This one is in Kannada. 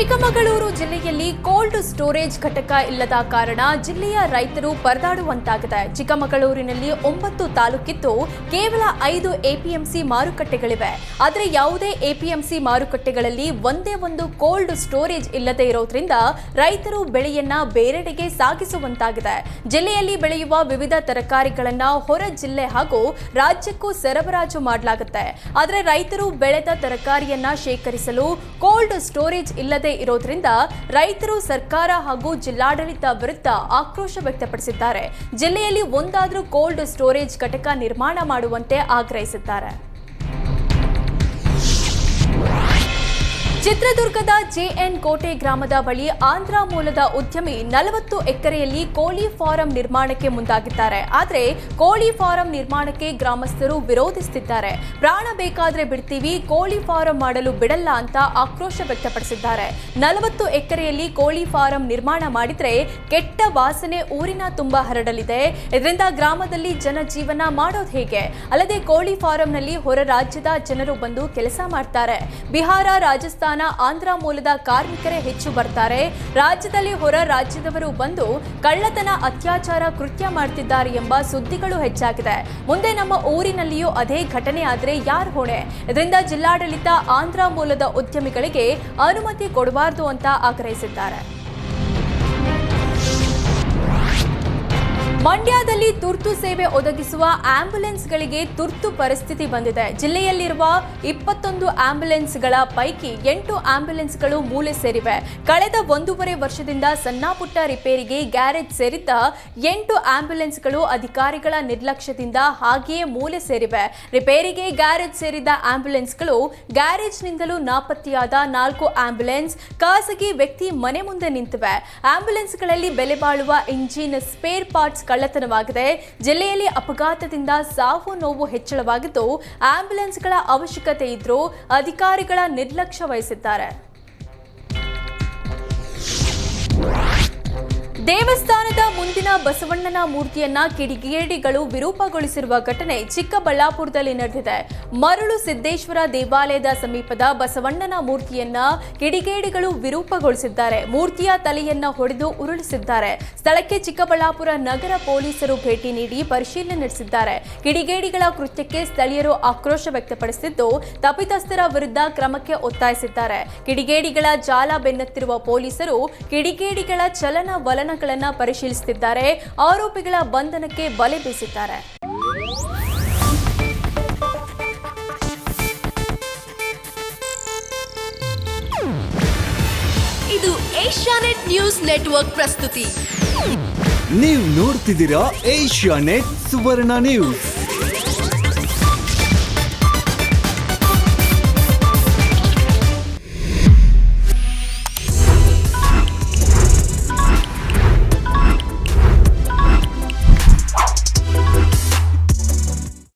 ಚಿಕ್ಕಮಗಳೂರು ಜಿಲ್ಲೆಯಲ್ಲಿ ಕೋಲ್ಡ್ ಸ್ಟೋರೇಜ್ ಘಟಕ ಇಲ್ಲದ ಕಾರಣ ಜಿಲ್ಲೆಯ ರೈತರು ಪರದಾಡುವಂತಾಗಿದೆ. ಚಿಕ್ಕಮಗಳೂರಿನಲ್ಲಿ ಒಂಬತ್ತು ತಾಲೂಕಿದ್ದು ಕೇವಲ ಐದು ಎಪಿಎಂಸಿ ಮಾರುಕಟ್ಟೆಗಳಿವೆ. ಆದರೆ ಯಾವುದೇ ಎಪಿಎಂಸಿ ಮಾರುಕಟ್ಟೆಗಳಲ್ಲಿ ಒಂದೇ ಒಂದು ಕೋಲ್ಡ್ ಸ್ಟೋರೇಜ್ ಇಲ್ಲದೆ ಇರೋದ್ರಿಂದ ರೈತರು ಬೆಳೆಯನ್ನ ಬೇರೆಡೆಗೆ ಸಾಗಿಸುವಂತಾಗಿದೆ. ಜಿಲ್ಲೆಯಲ್ಲಿ ಬೆಳೆಯುವ ವಿವಿಧ ತರಕಾರಿಗಳನ್ನ ಹೊರ ಜಿಲ್ಲೆ ಹಾಗೂ ರಾಜ್ಯಕ್ಕೂ ಸರಬರಾಜು ಮಾಡಲಾಗುತ್ತೆ. ಆದರೆ ರೈತರು ಬೆಳೆದ ತರಕಾರಿಯನ್ನ ಶೇಖರಿಸಲು ಕೋಲ್ಡ್ ಸ್ಟೋರೇಜ್ ಇಲ್ಲದೆ ಇರೋದ್ರಿಂದ ರೈತರು ಸರ್ಕಾರ ಹಾಗೂ ಜಿಲ್ಲಾಡಳಿತ ವಿರುದ್ಧ ಆಕ್ರೋಶ ವ್ಯಕ್ತಪಡಿಸಿದ್ದಾರೆ. ಜಿಲ್ಲೆಯಲ್ಲಿ ಒಂದಾದರೂ ಕೋಲ್ಡ್ ಸ್ಟೋರೇಜ್ ಘಟಕ ನಿರ್ಮಾಣ ಮಾಡುವಂತೆ ಆಗ್ರಹಿಸಿದ್ದಾರೆ. ಚಿತ್ರದುರ್ಗದ ಜೆಎನ್ ಕೋಟೆ ಗ್ರಾಮದ ಬಳಿ ಆಂಧ್ರ ಮೂಲದ ಉದ್ಯಮಿ ನಲವತ್ತು ಎಕರೆಯಲ್ಲಿ ಕೋಳಿ ಫಾರಂ ನಿರ್ಮಾಣಕ್ಕೆ ಮುಂದಾಗಿದ್ದಾರೆ. ಆದರೆ ಕೋಳಿ ಫಾರಂ ನಿರ್ಮಾಣಕ್ಕೆ ಗ್ರಾಮಸ್ಥರು ವಿರೋಧಿಸುತ್ತಿದ್ದಾರೆ ಪ್ರಾಣ ಬೇಕಾದ್ರೆ ಬಿಡ್ತೀವಿ, ಕೋಳಿ ಫಾರಂ ಮಾಡಲು ಬಿಡಲ್ಲ ಅಂತ ಆಕ್ರೋಶ ವ್ಯಕ್ತಪಡಿಸಿದ್ದಾರೆ. ನಲವತ್ತು ಎಕರೆಯಲ್ಲಿ ಕೋಳಿ ಫಾರಂ ನಿರ್ಮಾಣ ಮಾಡಿದ್ರೆ ಕೆಟ್ಟ ವಾಸನೆ ಊರಿನ ತುಂಬಾ ಹರಡಲಿದೆ. ಇದರಿಂದ ಗ್ರಾಮದಲ್ಲಿ ಜನಜೀವನ ಮಾಡೋದು ಹೇಗೆ? ಅಲ್ಲದೆ ಕೋಳಿ ಫಾರಂನಲ್ಲಿ ಹೊರ ರಾಜ್ಯದ ಜನರು ಬಂದು ಕೆಲಸ ಮಾಡ್ತಾರೆ. ಬಿಹಾರ, ರಾಜಸ್ಥಾನ ಆಂಧ್ರ ಮೂಲದ ಕಾರ್ಮಿಕರೇ ಹೆಚ್ಚು ಬರ್ತಾರೆ. ರಾಜ್ಯದಲ್ಲಿ ಹೊರ ರಾಜ್ಯದವರು ಬಂದು ಕಳ್ಳತನ ಅತ್ಯಾಚಾರ ಕೃತ್ಯ ಮಾಡ್ತಿದ್ದಾರೆ ಎಂಬ ಸುದ್ದಿಗಳು ಹೆಚ್ಚಾಗಿದೆ. ಮುಂದೆ ನಮ್ಮ ಊರಿನಲ್ಲಿಯೂ ಅದೇ ಘಟನೆ ಆದರೆ ಯಾರು ಹೊಣೆ? ಇದರಿಂದ ಜಿಲ್ಲಾಡಳಿತ ಆಂಧ್ರ ಮೂಲದ ಉದ್ಯಮಿಗಳಿಗೆ ಅನುಮತಿ ಕೊಡಬಾರದು ಅಂತ ಆಗ್ರಹಿಸಿದ್ದಾರೆ. ಮಂಡ್ಯದಲ್ಲಿ ತುರ್ತು ಸೇವೆ ಒದಗಿಸುವ ಆಂಬ್ಯುಲೆನ್ಸ್ಗಳಿಗೆ ತುರ್ತು ಪರಿಸ್ಥಿತಿ ಬಂದಿದೆ. ಜಿಲ್ಲೆಯಲ್ಲಿರುವ ಇಪ್ಪತ್ತೊಂದು ಆಂಬ್ಯುಲೆನ್ಸ್ಗಳ ಪೈಕಿ ಎಂಟು ಆಂಬ್ಯುಲೆನ್ಸ್ಗಳು ಮೂಲೆ ಸೇರಿವೆ. ಕಳೆದ ಒಂದೂವರೆ ವರ್ಷದಿಂದ ಸಣ್ಣಪುಟ್ಟ ರಿಪೇರಿಗೆ ಗ್ಯಾರೇಜ್ ಸೇರಿದ್ದ ಎಂಟು ಆಂಬ್ಯುಲೆನ್ಸ್ಗಳು ಅಧಿಕಾರಿಗಳ ನಿರ್ಲಕ್ಷ್ಯದಿಂದ ಹಾಗೆಯೇ ಮೂಲೆ ಸೇರಿವೆ. ರಿಪೇರಿಗೆ ಗ್ಯಾರೇಜ್ ಸೇರಿದ ಆಂಬ್ಯುಲೆನ್ಸ್ಗಳು ಗ್ಯಾರೇಜ್ನಿಂದಲೂ ನಾಪತ್ತೆಯಾದ ನಾಲ್ಕು ಆಂಬ್ಯುಲೆನ್ಸ್ ಖಾಸಗಿ ವ್ಯಕ್ತಿ ಮನೆ ಮುಂದೆ ನಿಂತಿವೆ. ಆಂಬ್ಯುಲೆನ್ಸ್ಗಳಲ್ಲಿ ಬೆಲೆ ಬಾಳುವ ಇಂಜಿನ್ ಸ್ಪೇರ್ ಪಾರ್ಟ್ಸ್ ಕಳ್ಳತನವಾಗಿದೆ. ಜಿಲ್ಲೆಯಲ್ಲಿ ಅಪಘಾತದಿಂದ ಸಾವು ನೋವು ಹೆಚ್ಚಳವಾಗಿದ್ದು ಆಂಬ್ಯುಲೆನ್ಸ್ಗಳ ಅವಶ್ಯಕತೆ ಇದ್ರೂ ಅಧಿಕಾರಿಗಳ ನಿರ್ಲಕ್ಷ್ಯ ವಹಿಸಿದ್ದಾರೆ. ದೇವಸ್ಥಾನದ ಮುಂದಿನ ಬಸವಣ್ಣನ ಮೂರ್ತಿಯನ್ನ ಕಿಡಿಗೇಡಿಗಳು ವಿರೂಪಗೊಳಿಸಿರುವ ಘಟನೆ ಚಿಕ್ಕಬಳ್ಳಾಪುರದಲ್ಲಿ ನಡೆದಿದೆ. ಮರಳು ಸಿದ್ದೇಶ್ವರ ದೇವಾಲಯದ ಸಮೀಪದ ಬಸವಣ್ಣನ ಮೂರ್ತಿಯನ್ನ ಕಿಡಿಗೇಡಿಗಳು ವಿರೂಪಗೊಳಿಸಿದ್ದಾರೆ. ಮೂರ್ತಿಯ ತಲೆಯನ್ನ ಹೊಡೆದು ಉರುಳಿಸಿದ್ದಾರೆ. ಸ್ಥಳಕ್ಕೆ ಚಿಕ್ಕಬಳ್ಳಾಪುರ ನಗರ ಪೊಲೀಸರು ಭೇಟಿ ನೀಡಿ ಪರಿಶೀಲನೆ ನಡೆಸಿದ್ದಾರೆ. ಕಿಡಿಗೇಡಿಗಳ ಕೃತ್ಯಕ್ಕೆ ಸ್ಥಳೀಯರು ಆಕ್ರೋಶ ವ್ಯಕ್ತಪಡಿಸಿದ್ದು ತಪಿತಸ್ಥರ ವಿರುದ್ಧ ಕ್ರಮಕ್ಕೆ ಒತ್ತಾಯಿಸಿದ್ದಾರೆ. ಕಿಡಿಗೇಡಿಗಳ ಜಾಲ ಬೆನ್ನತ್ತಿರುವ ಪೊಲೀಸರು ಕಿಡಿಗೇಡಿಗಳ ಚಲನ ವಲನಗಳನ್ನ ಪರಿಶೀಲಿಸುತ್ತಿದ್ದಾರೆ. ಆರೋಪಿಗಳ ಬಂಧನಕ್ಕೆ ಬಲೆ ಬೀಸಿದ್ದಾರೆ. ಇದು ಏಷ್ಯಾನೆಟ್ ನ್ಯೂಸ್ ನೆಟ್ವರ್ಕ್ ಪ್ರಸ್ತುತಿ. ನೀವು ನೋಡ್ತಿದ್ದೀರಾ ಏಷ್ಯಾ ನೆಟ್ ಸುವರ್ಣ ನ್ಯೂಸ್.